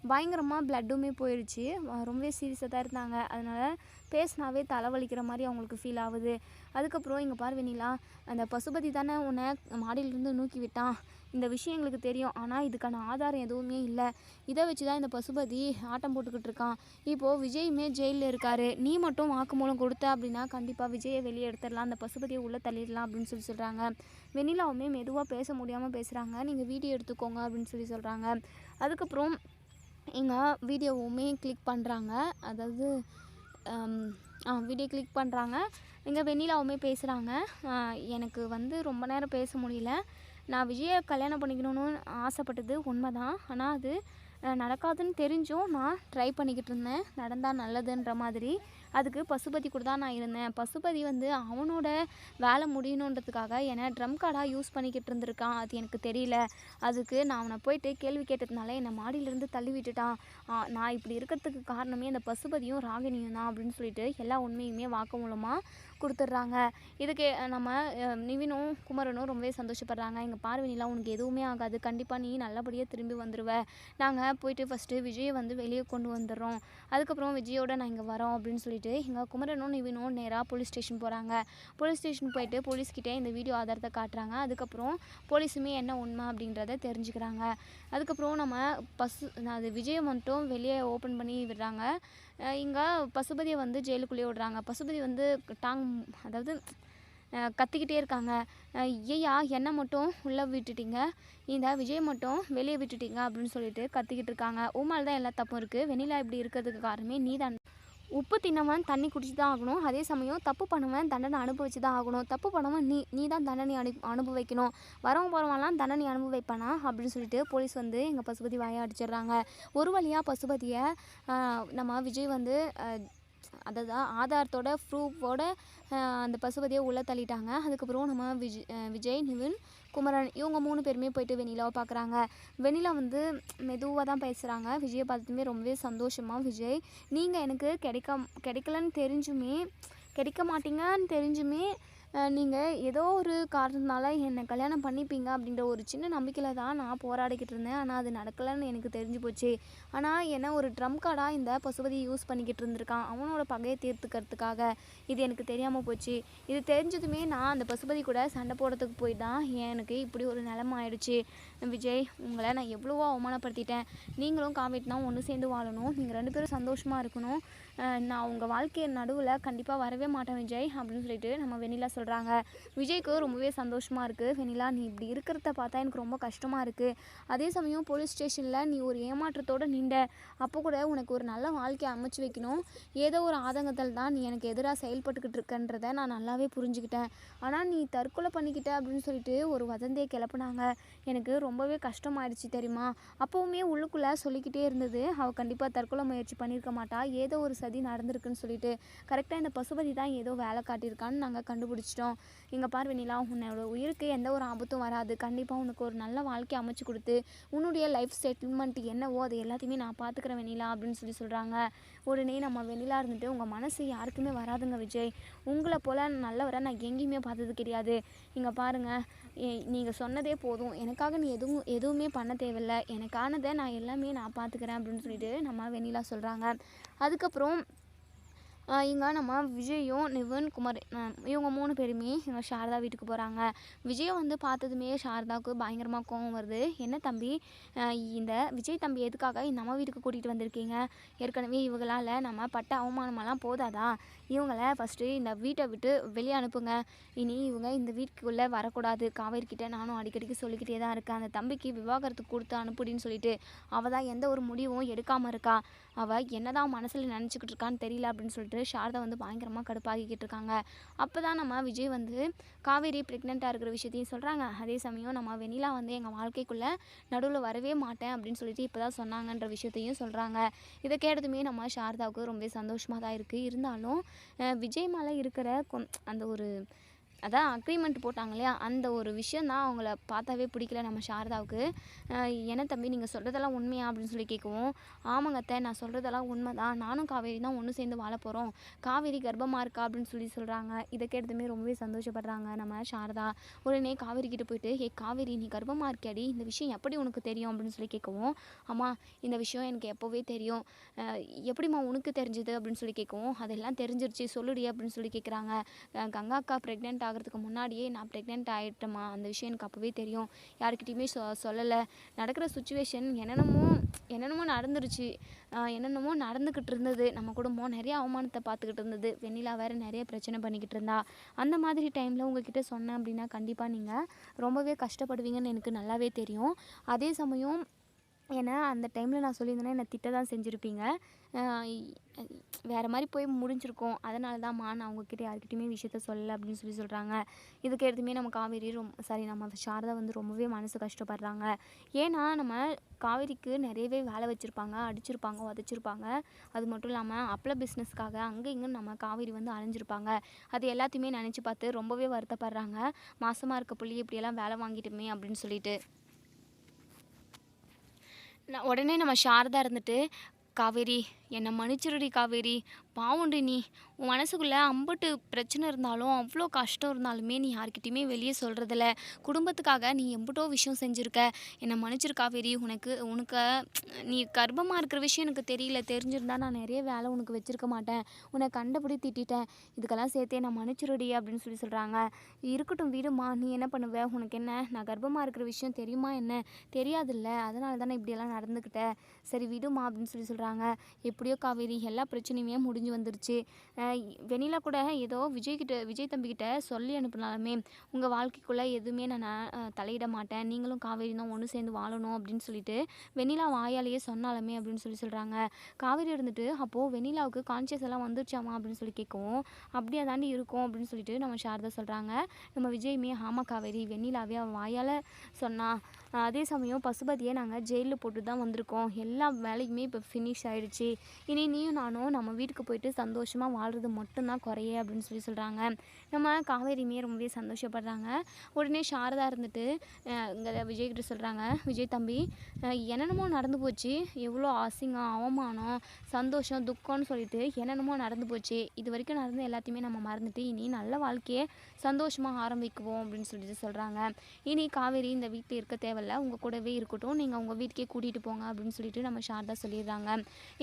பயங்கரமாக பிளட்டுமே போயிடுச்சு ரொம்பவே சீரியஸாக தான் இருந்தாங்க. அதனால் பேசினாவே தலைவலிக்கிற மாதிரி அவங்களுக்கு ஃபீல் ஆகுது. அதுக்கப்புறம் இங்கே பாரு வெண்ணிலா அந்த பசுபதி தானே உன்னை மாடியிலேருந்து நூக்கி விட்டான். இந்த விஷயம் எங்களுக்கு தெரியும். ஆனால் இதுக்கான ஆதாரம் எதுவுமே இல்லை. இதை வச்சு தான் இந்த பசுபதி ஆட்டம் போட்டுக்கிட்டு இருக்கான். இப்போது விஜயுமே ஜெயிலில் இருக்காரு. நீ மட்டும் வாக்குமூலம் கொடுத்த அப்படின்னா கண்டிப்பாக விஜயை வெளியே எடுத்துடலாம். அந்த பசுபதியை உள்ளே தள்ளிடலாம் அப்படின்னு சொல்லி சொல்கிறாங்க வெண்ணிலாவுமே மெதுவாக பேச முடியாமல் பேசுகிறாங்க நீங்கள் வீடியோ எடுத்துக்கோங்க அப்படின்னு சொல்லி சொல்கிறாங்க அதுக்கப்புறம் எங்கள் வீடியோவுமே கிளிக் பண்ணுறாங்க அதாவது ஆ வீடியோ கிளிக் பண்ணுறாங்க இங்கே வெண்ணிலாவுமே பேசுகிறாங்க எனக்கு வந்து ரொம்ப நேரம் பேச முடியல. நான் விஜயை கல்யாணம் பண்ணிக்கணும்னு ஆசைப்பட்டது உண்மை தான் ஆனால் அது நடக்காதுன்னு தெரிஞ்சும் நான் ட்ரை பண்ணிக்கிட்டு இருந்தேன். நடந்தால் நல்லதுன்ற மாதிரி. அதுக்கு பசுபதி கூட தான் நான் இருந்தேன். பசுபதி வந்து அவனோட வேலை முடியணுன்றதுக்காக என்னை ட்ரம் கார்டாக யூஸ் பண்ணிக்கிட்டு இருந்திருக்கான். அது எனக்கு தெரியல. அதுக்கு நான் அவனை போயிட்டு கேள்வி கேட்டதுனால என்னை மாடியிலேருந்து தள்ளி விட்டுட்டான். நான் இப்படி இருக்கிறதுக்கு காரணமே அந்த பசுபதியும் ராகினியும் தான் அப்படின்னு சொல்லிட்டு எல்லா உண்மையுமே வாக்குமூலமாக கொடுத்துட்றாங்க. இதுக்கு நம்ம நிவினும் குமரனும் ரொம்பவே சந்தோஷப்படுறாங்க. எங்கள் பார்வனிலாம் உனக்கு எதுவுமே ஆகாது. கண்டிப்பாக நீ நல்லபடியாக திரும்பி வந்துடுவ நாங்கள் போயிட்டு ஃபஸ்ட்டு விஜயை வந்து வெளியே கொண்டு வந்துடுறோம். அதுக்கப்புறம் விஜயோட நான் இங்கே வரோம் அப்படின்னு சொல்லிட்டு எங்கள் குமரனும் நிவினும் நேராக போலீஸ் ஸ்டேஷன் போகிறாங்க போலீஸ் ஸ்டேஷன் போயிட்டு போலீஸ்கிட்டே இந்த வீடியோ ஆதாரத்தை காட்டுறாங்க. அதுக்கப்புறம் போலீஸுமே என்ன உண்மை அப்படின்றத தெரிஞ்சுக்கிறாங்க. அதுக்கப்புறம் நம்ம பஸ் அது விஜயை மட்டும் வெளியே ஓப்பன் பண்ணி விடுறாங்க. இங்கே பசுபதியை வந்து ஜெயிலுக்குள்ளேயே விடுறாங்க. பசுபதி வந்து டாங் அதாவது கத்திக்கிட்டே இருக்காங்க. ஐயா என்னை மட்டும் உள்ளே விட்டுட்டீங்க? இந்த விஜய் மட்டும் வெளியே விட்டுட்டீங்க? அப்படின்னு சொல்லிட்டு கத்திக்கிட்டு இருக்காங்க. உமால் தான் எல்லா தப்பும் இருக்குது வெண்ணிலா இப்படி இருக்கிறதுக்கு காரணமே நீ தான் உப்பு தின்னவன் தண்ணி குடிச்சு தான் ஆகணும். அதே சமயம் தப்பு பண்ணுவன் தண்டனை அனுபவிச்சு தான் ஆகணும். தப்பு பண்ணவன் நீ நீ தான் தண்டனை அனு அனுபவிக்கணும். வரவன் போகிறவன்லாம் தண்டனை அனுபவிப்பானா? அப்படின்னு சொல்லிட்டு போலீஸ் வந்து எங்கள் பசுபதி வாயை அடிச்சிடுறாங்க. ஒரு வழியாக பசுபதியை நம்ம விஜய் வந்து அதாவது ஆதாரத்தோட ப்ரூஃபோட அந்த பசுபதியை உள்ளே தள்ளிட்டாங்க. அதுக்கப்புறம் நம்ம விஜய் விஜய் நிவின் குமரன் இவங்க மூணு பேருமே போயிட்டு வெண்ணிலாவை பார்க்குறாங்க. வெண்ணிலா வந்து மெதுவாக தான் பேசுகிறாங்க விஜயை பார்த்துட்டுமே ரொம்பவே சந்தோஷமாக விஜய் நீங்கள் எனக்கு கிடைக்க கிடைக்கலன்னு தெரிஞ்சுமே கிடைக்க மாட்டீங்கன்னு தெரிஞ்சுமே நீங்கள் ஏதோ ஒரு காரணத்தினால என்னை கல்யாணம் பண்ணிப்பீங்க அப்படின்ற ஒரு சின்ன நம்பிக்கையில் தான் நான் போராடிக்கிட்டு இருந்தேன். ஆனால் அது நடக்கலைன்னு எனக்கு தெரிஞ்சு போச்சு. ஆனால் என்ன ஒரு ட்ரம் கார்டாக இந்த பசுபதி யூஸ் பண்ணிக்கிட்டு இருந்திருக்கான். அவனோட பகையை தீர்த்துக்கிறதுக்காக இது எனக்கு தெரியாமல் போச்சு. இது தெரிஞ்சதுமே நான் அந்த பசுபதி கூட சண்டை போடுறதுக்கு போய் தான் எனக்கு இப்படி ஒரு நிலமை ஆயிடுச்சு. விஜய் உங்களை நான் எவ்வளவோ அவமானப்படுத்திட்டேன். நீங்களும் காவேட்னா ஒன்று சேர்ந்து வாழணும். நீங்கள் ரெண்டு பேரும் சந்தோஷமாக இருக்கணும். நான் உங்கள் வாழ்க்கை நடுவில் கண்டிப்பாக வரவே மாட்டேன் விஜய் அப்படின்னு சொல்லிட்டு நம்ம வெண்ணிலா சொல்கிறாங்க விஜய்க்கு ரொம்பவே சந்தோஷமாக இருக்குது வெண்ணிலா நீ இப்படி இருக்கிறத பார்த்தா எனக்கு ரொம்ப கஷ்டமாக இருக்குது அதே சமயம் போலீஸ் ஸ்டேஷனில் நீ ஒரு ஏமாற்றத்தோடு நீண்ட அப்போ கூட உனக்கு ஒரு நல்ல வாழ்க்கையை அமைச்சு வைக்கணும். ஏதோ ஒரு ஆதங்கத்தில் தான் நீ எனக்கு எதிராக செயல்பட்டுக்கிட்டு இருக்கன்றதை நான் நல்லாவே புரிஞ்சுக்கிட்டேன். ஆனால் நீ தற்கொலை பண்ணிக்கிட்ட அப்படின்னு சொல்லிட்டு ஒரு வதந்தியை கிளப்புனாங்க. எனக்கு ரொம்பவே கஷ்டமாயிடுச்சு தெரியுமா? அப்போவுமே உள்ளுக்குள்ளே சொல்லிக்கிட்டே இருந்தது. அவள் கண்டிப்பாக தற்கொலை முயற்சி பண்ணியிருக்க மாட்டா. ஏதோ ஒரு சதி நடந்திருக்குன்னு சொல்லிட்டு கரெக்டாக இந்த பசுபதி தான் ஏதோ வேலை காட்டியிருக்கான்னு நாங்கள் கண்டுபிடிச்சிட்டோம். இங்கே பார்வனிலா உன்னோட உயிருக்கு எந்த ஒரு ஆபத்தும் வராது. கண்டிப்பாக உனக்கு ஒரு நல்ல வாழ்க்கை அமைச்சு கொடுத்து உன்னுடைய லைஃப் செட்டில்மெண்ட் என்னவோ அது எல்லாத்தையுமே நான் பார்த்துக்கிறேன் வெண்ணிலா அப்படின்னு சொல்லி சொல்கிறாங்க உடனே நம்ம வெண்ணிலா இருந்துட்டு உங்கள் மனசு யாருக்குமே வராதுங்க விஜய். உங்களை போல் நல்லவரை நான் எங்கேயுமே பார்த்தது கிடையாது. இங்கே பாருங்கள் நீங்கள் சொன்னதே போதும். எனக்காக நீ எதுவும் எதுவுமே பண்ண தேவையில்ல. எனக்கானதை நான் எல்லாமே நான் பார்த்துக்கிறேன் அப்படின்னு சொல்லிட்டு நம்ம வெண்ணிலா சொல்கிறாங்க அதுக்கப்புறம் இங்கே நம்ம விஜயும் நிவன் குமார் இவங்க மூணு பேருமே இவங்க சாரதா வீட்டுக்கு போகிறாங்க விஜயை வந்து பார்த்ததுமே சாரதாவுக்கு பயங்கரமாக கோவம் வருது. என்ன தம்பி? இந்த விஜய் தம்பி எதுக்காக இந்த அம்மா வீட்டுக்கு கூட்டிகிட்டு வந்திருக்கீங்க? ஏற்கனவே இவங்களால் நம்ம பட்ட அவமானமெல்லாம் போதாதா? இவங்கள ஃபஸ்ட்டு இந்த வீட்டை விட்டு வெளியே அனுப்புங்க. இனி இவங்க இந்த வீட்டுக்குள்ளே வரக்கூடாது. காவேரிக்கிட்ட நானும் அடிக்கடிக்கு சொல்லிக்கிட்டே தான் இருக்கேன். அந்த தம்பிக்கு விவாகரத்து கொடுத்து அனுப்புடின்னு சொல்லிட்டு அவள் தான் எந்த ஒரு முடிவும் எடுக்காமல் இருக்கா? அவள் என்னதான் மனசில் நினச்சிக்கிட்டு இருக்கான்னு தெரியல அப்படின்னு சொல்லிட்டு சாரதா வந்து பயங்கரமாக கடுப்பாகிக்கிட்டு இருக்காங்க. அப்போ தான் நம்ம விஜய் வந்து காவேரி ப்ரெக்னெண்ட்டாக இருக்கிற விஷயத்தையும் சொல்கிறாங்க அதே சமயம் நம்ம வெண்ணிலா வந்து எங்கள் வாழ்க்கைக்குள்ளே நடுவில் வரவே மாட்டேன் அப்படின்னு சொல்லிட்டு இப்போ தான் சொன்னாங்கன்ற விஷயத்தையும் சொல்கிறாங்க இதை கேட்டதுமே நம்ம சாரதாவுக்கு ரொம்ப சந்தோஷமாக தான் இருக்குது இருந்தாலும் விஜய் மேலே இருக்கிற கொ- அந்த ஒரு அதான் அக்ரிமெண்ட் போட்டாங்க இல்லையா? அந்த ஒரு விஷயம் தான் அவங்கள பார்த்தாவே பிடிக்கல நம்ம சாரதாவுக்கு. அஹ் என்ன தம்பி நீங்கள் சொல்கிறதெல்லாம் உண்மையா? அப்படின்னு சொல்லி கேட்கவும் ஆமாங்க அத்தை நான் சொல்கிறதெல்லாம் உண்மை தான் நானும் காவேரி தான் ஒன்று சேர்ந்து வாழ போகிறோம் காவேரி கர்ப்பமாக இருக்கா? அப்படின்னு சொல்லி சொல்கிறாங்க இதை கேட்டதுமே ரொம்பவே சந்தோஷப்படுறாங்க நம்ம சாரதா. உடனே காவேரி கிட்ட போயிட்டு ஏ காவேரி நீ கர்ப்பமாக இருக்கியாடி? இந்த விஷயம் எப்படி உனக்கு தெரியும்? அப்படின்னு சொல்லி கேட்கவும் அம்மா இந்த விஷயம் எனக்கு எப்போவே தெரியும். எப்படிம்மா உனக்கு தெரிஞ்சது? அப்படின்னு சொல்லி கேட்கவும் அதெல்லாம் தெரிஞ்சிருச்சு. சொல்லுடி அப்படின்னு சொல்லி கேட்குறாங்க. கங்கா அக்கா ப்ரெக்னென்ட் ஆகிறதுக்கு முன்னாடியே நான் ப்ரெக்னென்ட் ஆகிட்டேம்மா அந்த விஷயம் எனக்கு அப்போவே தெரியும். யாருக்கிட்டேயுமே சொ சொல்லலை. நடக்கிற சுச்சுவேஷன் என்னென்னமோ என்னென்னமோ நடந்துருச்சு. என்னென்னமோ நடந்துக்கிட்டு இருந்தது. நம்ம குடும்பம் நிறைய அவமானத்தை பார்த்துக்கிட்டு இருந்தது. வெண்ணிலா வேறு நிறைய பிரச்சனை பண்ணிக்கிட்டு இருந்தா. அந்த மாதிரி டைமில் உங்ககிட்ட சொன்னேன் அப்படின்னா கண்டிப்பாக நீங்கள் ரொம்பவே கஷ்டப்படுவீங்கன்னு எனக்கு நல்லாவே தெரியும். அதே சமயம் ஏன்னா அந்த டைமில் நான் சொல்லியிருந்தேன்னா என்னை திட்ட தான் செஞ்சுருப்பீங்க வேறு மாதிரி போய் முடிஞ்சிருக்கும். அதனால தான்மா நான் அவங்கக்கிட்ட யாருக்கிட்டையுமே விஷயத்த சொல்லலை அப்படின்னு சொல்லி சொல்கிறாங்க இதுக்கு எடுத்துமே நம்ம காவேரி ரொம்ப சாரி நம்ம சாரதா வந்து ரொம்பவே மனசு கஷ்டப்படுறாங்க. ஏன்னா நம்ம காவேரிக்கு நிறையவே வேலை வச்சுருப்பாங்க அடிச்சிருப்பாங்க உதச்சிருப்பாங்க. அது மட்டும் இல்லாமல் அப்பள பிஸ்னஸ்க்காக அங்கே இங்கே நம்ம காவேரி வந்து அலைஞ்சிருப்பாங்க. அது எல்லாத்தையுமே நினச்சி பார்த்து ரொம்பவே வருத்தப்படுறாங்க. மாசமாக இருக்க புள்ளி இப்படியெல்லாம் வேலை வாங்கிட்டுமே அப்படின்னு சொல்லிட்டு. நான் உடனே நம்ம சாரதா இருந்துட்டு காவேரி என்னை மன்னிச்சிருடி காவேரி. பாவுண்டு நீ. உன் மனசுக்குள்ளே அம்பட்டு பிரச்சனை இருந்தாலும் அவ்வளோ கஷ்டம் இருந்தாலுமே நீ யார்கிட்டையுமே வெளியே சொல்கிறதில்ல குடும்பத்துக்காக நீ எம்புட்டோ விஷயம் செஞ்சுருக்க. என்னை மன்னிச்சிரு காவேரி. உனக்கு உனக்கு நீ கர்ப்பமாக இருக்கிற விஷயம் எனக்கு தெரியல. தெரிஞ்சிருந்தா நான் நிறைய வேலை உனக்கு வச்சிருக்க மாட்டேன். உன்னை கண்டபடி திட்டிட்டேன். இதுக்கெல்லாம் சேர்த்தே நான் மன்னிச்சிருடி அப்படின்னு சொல்லி சொல்கிறாங்க இருக்கட்டும் வீடுமா நீ என்ன பண்ணுவ? உனக்கு என்ன? நான் கர்ப்பமாக இருக்கிற விஷயம் தெரியுமா என்ன? தெரியாதுல்ல. அதனால தானே இப்படியெல்லாம் நடந்துக்கிட்டேன் சரி விடுமா அப்படின்னு சொல்லி சொல்கிறாங்க எப்படியோ காவேரி எல்லா பிரச்சனையுமே முடிஞ்சு வந்துருச்சு. வெனிலா வெண்ணிலா கூட ஏதோ விஜய்கிட்ட விஜய் தம்பிக்கிட்ட சொல்லி அனுப்பினாலுமே உங்கள் வாழ்க்கைக்குள்ளே எதுவுமே நான் தலையிட மாட்டேன். நீங்களும் காவேரி தான் ஒன்று சேர்ந்து வாழணும் அப்படின்னு சொல்லிட்டு வெண்ணிலா வாயாலேயே சொன்னாலுமே அப்படின்னு சொல்லி சொல்கிறாங்க காவேரி இருந்துட்டு அப்போது வெண்ணிலாவுக்கு கான்சியஸ் எல்லாம் வந்துருச்சாமா? அப்படின்னு சொல்லி கேட்கவும் அப்படியே தாண்டி இருக்கும் அப்படின்னு சொல்லிட்டு நம்ம சாரதா சொல்கிறாங்க நம்ம விஜயுமே ஆமா காவேரி வெண்ணிலாவே அவன் வாயால் சொன்னா அதே சமயம் பசுபதியை நாங்கள் ஜெயிலில் போட்டு தான் வந்திருக்கோம். எல்லா வேலையுமே இப்போ ஃபினிஷ் ஆகிடுச்சு இனி நீயும் நானும் நம்ம வீட்டுக்கு போயிட்டு சந்தோஷமாக வாழ்கிறது மட்டும்தான் குறையே அப்படின்னு சொல்லி சொல்கிறாங்க நம்ம காவேரியுமே ரொம்பவே சந்தோஷப்படுறாங்க. உடனே சாரதா இருந்துட்டு இங்கே விஜய் கிட்ட சொல்கிறாங்க விஜய் தம்பி என்னென்னமோ நடந்து போச்சு. எவ்வளோ அசிங்கம் அவமானம் சந்தோஷம் துக்கம்னு சொல்லிட்டு என்னென்னமோ நடந்து போச்சு. இது வரைக்கும் நடந்த எல்லாத்தையுமே நம்ம மறந்துட்டு இனி நல்ல வாழ்க்கையை சந்தோஷமாக ஆரம்பிக்குவோம் அப்படின்னு சொல்லிட்டு சொல்கிறாங்க இனி காவேரி இந்த வீட்டில் இருக்க தேவையில்ல. உங்கள் கூடவே இருக்கட்டும். நீங்கள் உங்கள் வீட்டுக்கே கூட்டிகிட்டு போங்க அப்படின்னு சொல்லிட்டு நம்ம சாரதா சொல்லிடுறாங்க.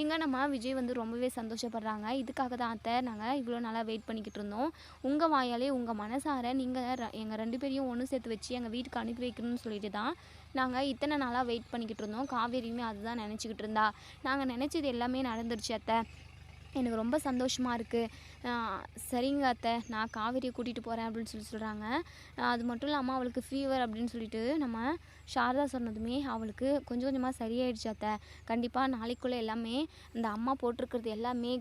இங்கே நம்ம விஜய் வந்து ரொம்பவே சந்தோஷப்படுறாங்க. இதுக்காக தான் அத்தை நாங்கள் இவ்வளோ நாளாக வெயிட் பண்ணிக்கிட்டு இருந்தோம். உங்கள் வாயாலே உங்கள் மனசார நீங்கள் எங்கள் ரெண்டு பேரையும் ஒன்று சேர்த்து வச்சு எங்கள் வீட்டுக்கு அனுப்பி வைக்கணும்னு சொல்லிட்டு தான் நாங்கள் இத்தனை நாளாக வெயிட் பண்ணிக்கிட்டு இருந்தோம். காவேரியுமே அதுதான் நினச்சிக்கிட்டு இருந்தா. நாங்கள் நினச்சது எல்லாமே நடந்துருச்சு அத்தை. எனக்கு ரொம்ப சந்தோஷமாக இருக்குது சரிங்க அத்தை. நான் காவேரியை கூட்டிகிட்டு போகிறேன் அப்படின்னு சொல்லி சொல்கிறாங்க அது மட்டும் இல்லாமல் அவளுக்கு ஃபீவர் அப்படின்னு சொல்லிட்டு நம்ம சாரதா சொன்னதுமே அவளுக்கு கொஞ்சம் கொஞ்சமாக சரியாயிடுச்சு அத்தை. கண்டிப்பாக நாளைக்குள்ளே எல்லாமே இந்த அம்மா போட்டிருக்கிறது எல்லாமே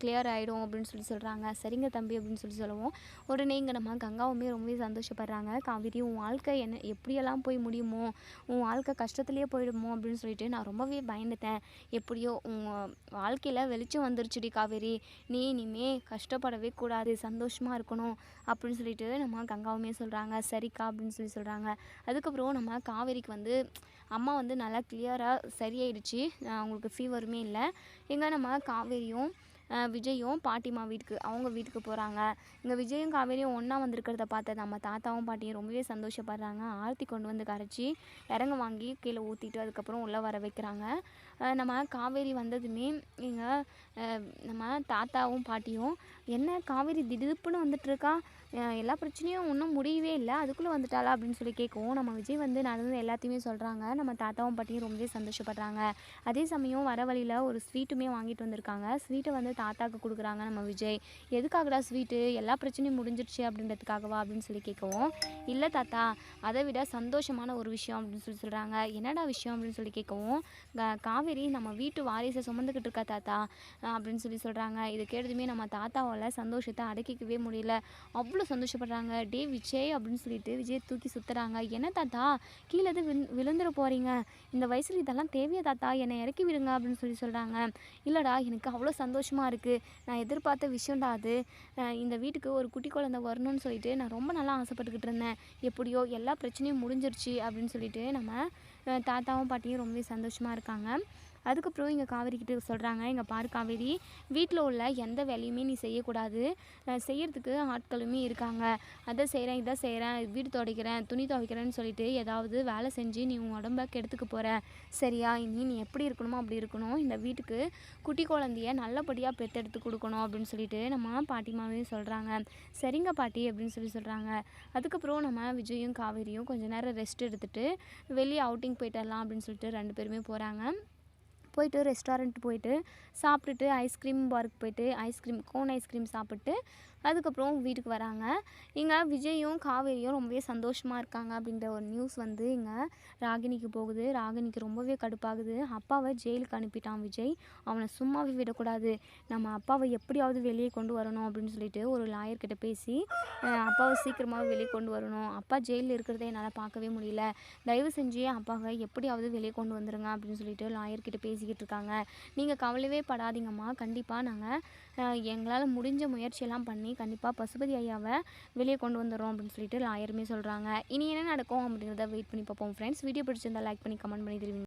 கிளியர் ஆகிடும் அப்படின்னு சொல்லி சொல்கிறாங்க சரிங்க தம்பி அப்படின்னு சொல்லி சொல்லுவோம். உடனே இங்கே நம்ம கங்காவுமே ரொம்பவே சந்தோஷப்படுறாங்க. காவேரி உன் வாழ்க்கை என்ன எப்படியெல்லாம் போய் முடியுமோ உன் வாழ்க்கை கஷ்டத்துலேயே போயிடுமோ அப்படின்னு சொல்லிட்டு நான் ரொம்பவே பயந்துட்டேன். எப்படியோ உன் வாழ்க்கையில் வெளிச்சம் வந்துருச்சுடி காவேரி. நீ இனிமே கஷ்டப்படவே கூடாது சந்தோஷமாக இருக்கணும் அப்படின்னு சொல்லிட்டு நம்ம கங்காவுமே சொல்கிறாங்க சரிக்கா அப்படின்னு சொல்லி சொல்கிறாங்க அதுக்கப்புறம் நம்ம காவேரிக்கு வந்து அம்மா வந்து நல்லா கிளியராக சரியாயிடுச்சு. அவங்களுக்கு ஃபீவருமே இல்லை. எங்கே நம்ம காவேரியும் விஜயும் பாட்டிமா வீட்டுக்கு அவங்க வீட்டுக்கு போகிறாங்க இங்கே விஜயும் காவேரியும் ஒன்றா வந்திருக்கிறத பார்த்த நம்ம தாத்தாவும் பாட்டியும் ரொம்பவே சந்தோஷப்படுறாங்க. ஆர்த்தி கொண்டு வந்து கரைச்சி இறங்க வாங்கி கீழே ஊற்றிட்டு அதுக்கப்புறம் உள்ளே வர வைக்கிறாங்க. நம்ம காவேரி வந்ததுமே இங்கே நம்ம தாத்தாவும் பாட்டியும் என்ன காவேரி திடுப்புன்னு வந்துட்டுருக்கா எல்லா பிரச்சனையும் ஒன்றும் முடியவே இல்லை. அதுக்குள்ளே வந்துட்டாளா அப்படின்னு சொல்லி கேட்கவும் நம்ம விஜய் வந்து நடந்தது எல்லாத்தையுமே சொல்கிறாங்க நம்ம தாத்தாவும் பாட்டியும் ரொம்பவே சந்தோஷப்படுறாங்க. அதே சமயம் வர வழியில் ஒரு ஸ்வீட்டுமே வாங்கிட்டு வந்திருக்காங்க. ஸ்வீட்டை வந்து தாத்தாவுக்கு கொடுக்குறாங்க நம்ம விஜய். எதுக்காகடா ஸ்வீட்டு எல்லா பிரச்சனையும் முடிஞ்சிருச்சு அப்படின்றதுக்காகவா அப்படின்னு சொல்லி கேட்கவும் இல்லை தாத்தா அதை விட சந்தோஷமான ஒரு விஷயம் அப்படின்னு சொல்லி சொல்கிறாங்க என்னடா விஷயம் அப்படின்னு சொல்லி கேட்கவும் க- காவேரி நம்ம வீட்டு வாரிசை சுமந்துக்கிட்டு இருக்கா தாத்தா? அப்படின்னு சொல்லி சொல்கிறாங்க இது கேட்டதுமே நம்ம தாத்தாவால் சந்தோஷத்தை அடக்கிக்கவே முடியல. அவ்வளோ சந்தோஷப்படுறாங்க? டே விஜய் அப்படின்னு சொல்லிட்டு விஜய் தூக்கி சுற்றுறாங்க என்ன தாத்தா? கீழே எது விழு விழுந்துட போகிறீங்க இந்த வயசில் இதெல்லாம் தேவையா தாத்தா? என்னை இறக்கி விடுங்க அப்படின்னு சொல்லி சொல்கிறாங்க இல்லைடா எனக்கு அவ்வளோ சந்தோஷமாக இருக்குது நான் எதிர்பார்த்த விஷயம்டா அது. இந்த வீட்டுக்கு ஒரு குட்டி குழந்தை வரணும்னு சொல்லிட்டு நான் ரொம்ப நல்லா ஆசைப்பட்டுக்கிட்டு இருந்தேன். எப்படியோ எல்லா பிரச்சனையும் முடிஞ்சிருச்சு அப்படின்னு சொல்லிட்டு நம்ம தாத்தாவும் பாட்டியும் ரொம்பவே சந்தோஷமாக இருக்காங்க. அதுக்கப்புறம் இங்கே காவேரிக்கிட்ட சொல்கிறாங்க எங்கள் பாரு காவேரி வீட்டில் உள்ள எந்த வேலையுமே நீ செய்யக்கூடாது. செய்கிறதுக்கு ஆட்களுமே இருக்காங்க. அதை செய்கிறேன் இதை செய்கிறேன் வீடு துடைக்கிறேன் துணி துவைக்கிறேன்னு சொல்லிட்டு ஏதாவது வேலை செஞ்சு நீ உன் உடம்ப கெடுத்துக்க போகிற சரியா? இனி நீ எப்படி இருக்கணுமோ அப்படி இருக்கணும். இந்த வீட்டுக்கு குட்டி குழந்தைய நல்லபடியாக பெற்றெடுத்து கொடுக்கணும் அப்படின்னு சொல்லிட்டு நம்ம பாட்டிமாவையும் சொல்கிறாங்க சரிங்க பாட்டி அப்படின்னு சொல்லி சொல்கிறாங்க அதுக்கப்புறம் நம்ம விஜயும் காவேரியும் கொஞ்ச நேரம் ரெஸ்ட் எடுத்துட்டு வெளியே அவுட்டிங் போயிட்டு வரலாம் அப்படின்னு சொல்லிட்டு ரெண்டு பேருமே போகிறாங்க போயிட்டு ரெஸ்டாரண்ட் போயிட்டு சாப்பிட்டுட்டு ஐஸ்கிரீம் பார்க் போயிட்டு ice cream cone ice cream சாப்பிட்டு அதுக்கப்புறம் வீட்டுக்கு வராங்க. இங்கே விஜயும் காவேரியும் ரொம்பவே சந்தோஷமாக இருக்காங்க அப்படின்ற ஒரு நியூஸ் வந்து இங்கே ராகினிக்கு போகுது. ராகினிக்கு ரொம்பவே கடுப்பாகுது. அப்பாவை ஜெயிலுக்கு அனுப்பிட்டான் விஜய். அவனை சும்மாவே விடக்கூடாது. நம்ம அப்பாவை எப்படியாவது வெளியே கொண்டு வரணும் அப்படின்னு சொல்லிட்டு ஒரு லாயர்கிட்ட பேசி அப்பாவை சீக்கிரமாக வெளியே கொண்டு வரணும். அப்பா ஜெயிலில் இருக்கிறத என்னால் பார்க்கவே முடியல. தயவு செஞ்சு அப்பாவை எப்படியாவது வெளியே கொண்டு வந்துடுங்க அப்படின்னு சொல்லிட்டு லாயர்கிட்ட பேசிக்கிட்டு இருக்காங்க. நீங்கள் கவலையே படாதீங்கம்மா. கண்டிப்பாக நாங்கள் எங்களால் முடிஞ்ச முயற்சியெல்லாம் பண்ணி கண்டிப்பாக பசுபதி ஐயாவை வெளியே கொண்டு வந்துடுறோம் அப்படின்னு சொல்லிட்டு லாயருமே சொல்கிறாங்க இனி என்ன நடக்கும் அப்படிங்கிறத வெயிட் பண்ணி பார்ப்போம் ஃப்ரெண்ட்ஸ் வீடியோ பிடிச்சிருந்தா லைக் பண்ணி கமெண்ட் பண்ணி தெரிவிங்க.